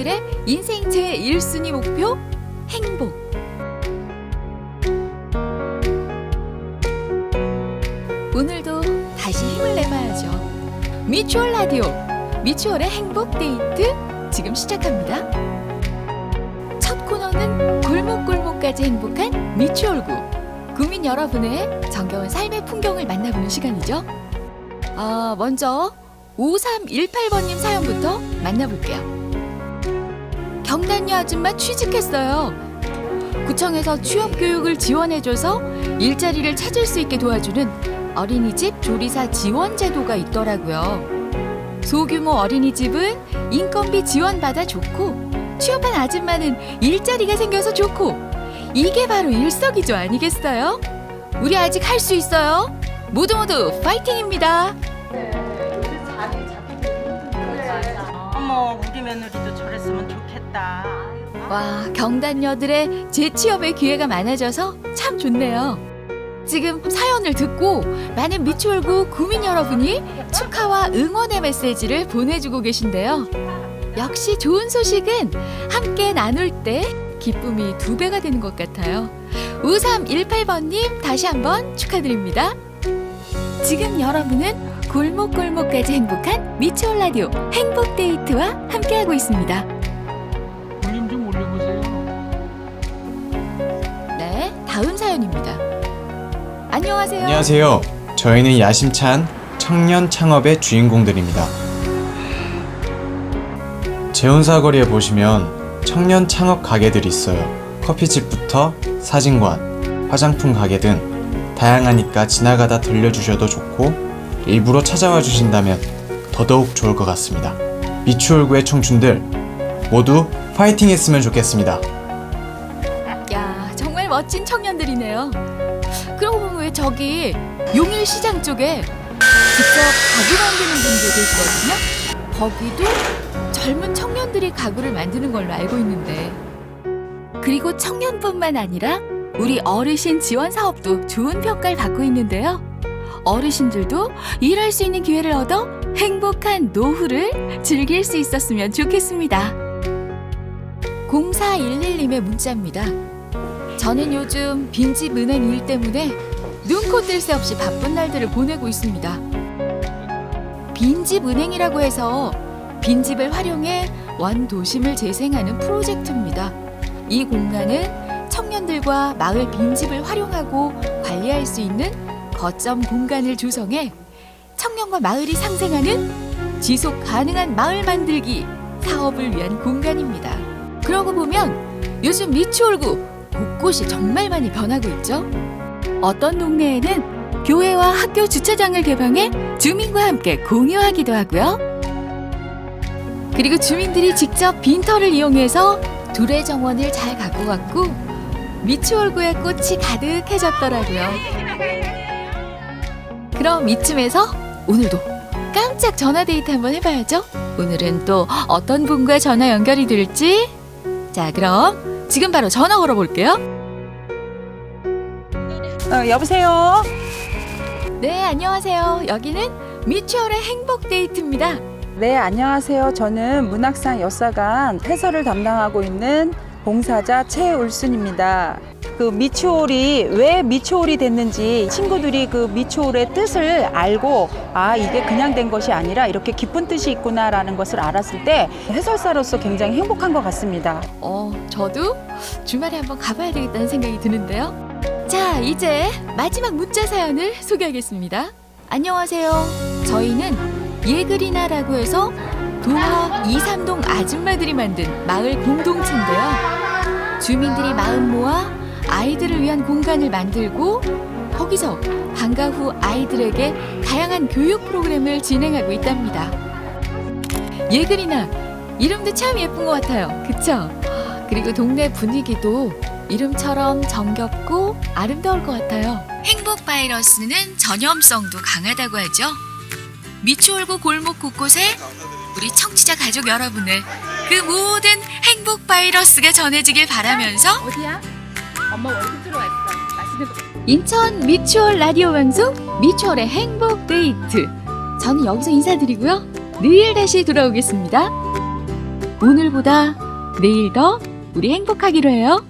청년들의 인생 제1순위 목표 행복. 오늘도 다시 힘을 내봐야죠. 미추홀 라디오, 미추홀의 행복 데이트 지금 시작합니다. 첫 코너는 골목골목까지 행복한 미추홀구. 구민 여러분의 정겨운 삶의 풍경을 만나보는 시간이죠. 아, 먼저 5318번님 사연부터 만나볼게요. 경단녀 아줌마 취직했어요. 구청에서 취업 교육을 지원해줘서 일자리를 찾을 수 있게 도와주는 어린이집 조리사 지원 제도가 있더라고요. 소규모 어린이집은 인건비 지원받아 좋고 취업한 아줌마는 일자리가 생겨서 좋고 이게 바로 일석이조 아니겠어요? 우리 아직 할 수 있어요. 모두 모두 파이팅입니다. 어머 우리 며느리도 저랬으면 좋겠다. 와, 경단녀들의 재취업의 기회가 많아져서 참 좋네요. 지금 사연을 듣고 많은 미추홀구 구민 여러분이 축하와 응원의 메시지를 보내주고 계신데요. 역시 좋은 소식은 함께 나눌 때 기쁨이 두 배가 되는 것 같아요. 5318번님 다시 한번 축하드립니다. 지금 여러분은 골목골목까지 행복한 미추홀 라디오 행복 데이트와 함께하고 있습니다. 다음 사연입니다. 안녕하세요. 안녕하세요. 저희는 야심찬 청년 창업의 주인공들입니다. 재혼사거리에 보시면 청년 창업 가게들이 있어요. 커피집부터 사진관, 화장품 가게 등 다양하니까 지나가다 들려주셔도 좋고 일부러 찾아와 주신다면 더더욱 좋을 것 같습니다. 미추홀구의 청춘들 모두 파이팅 했으면 좋겠습니다. 멋진 청년들이네요. 그러고 보면 왜 저기 용일 시장 쪽에 직접 가구 만드는 분들 계시거든요. 거기도 젊은 청년들이 가구를 만드는 걸로 알고 있는데. 그리고 청년뿐만 아니라 우리 어르신 지원 사업도 좋은 평가를 받고 있는데요. 어르신들도 일할 수 있는 기회를 얻어 행복한 노후를 즐길 수 있었으면 좋겠습니다. 0411님의 문자입니다. 저는 요즘 빈집 은행 일 때문에 눈코 뜰 새 없이 바쁜 날들을 보내고 있습니다. 빈집 은행이라고 해서 빈집을 활용해 원 도심을 재생하는 프로젝트입니다. 이 공간은 청년들과 마을 빈집을 활용하고 관리할 수 있는 거점 공간을 조성해 청년과 마을이 상생하는 지속 가능한 마을 만들기 사업을 위한 공간입니다. 그러고 보면 요즘 미추홀구 곳곳이 정말 많이 변하고 있죠. 어떤 동네에는 교회와 학교 주차장을 개방해 주민과 함께 공유하기도 하고요. 그리고 주민들이 직접 빈터를 이용해서 둘의 정원을 잘 갖고 갔고 미추홀구의 꽃이 가득해졌더라고요. 그럼 이쯤에서 오늘도 깜짝 전화 데이트 한번 해봐야죠. 오늘은 또 어떤 분과 전화 연결이 될지. 자, 그럼 지금 바로 전화 걸어볼게요. 어, 여보세요. 네, 안녕하세요. 여기는 미추홀의 행복 데이트입니다. 네, 안녕하세요. 저는 문학상 여사관 해설을 담당하고 있는 봉사자 최울순입니다. 그 미추홀이 왜 미추홀이 됐는지 친구들이 그 미추홀의 뜻을 알고 아 이게 그냥 된 것이 아니라 이렇게 깊은 뜻이 있구나라는 것을 알았을 때 해설사로서 굉장히 행복한 것 같습니다. 어, 저도 주말에 한번 가봐야 되겠다는 생각이 드는데요. 자, 이제 마지막 문자 사연을 소개하겠습니다. 안녕하세요. 저희는 예그리나라고 해서 동화 이삼동 아줌마들이 만든 마을 공동체인데요. 주민들이 마음 모아 아이들을 위한 공간을 만들고 거기서 방과 후 아이들에게 다양한 교육 프로그램을 진행하고 있답니다. 예그리나 이름도 참 예쁜 것 같아요. 그쵸? 그리고 동네 분위기도 이름처럼 정겹고 아름다울 것 같아요. 행복 바이러스는 전염성도 강하다고 하죠. 미추홀구 골목 곳곳에 우리 청취자 가족 여러분을 그 모든 행복 바이러스가 전해지길 바라면서 어디야? 엄마 월급 들어왔어. 맛있는 거. 인천 미추홀 라디오 방송 미추홀의 행복 데이트. 저는 여기서 인사드리고요. 내일 다시 돌아오겠습니다. 오늘보다 내일 더 우리 행복하기로 해요.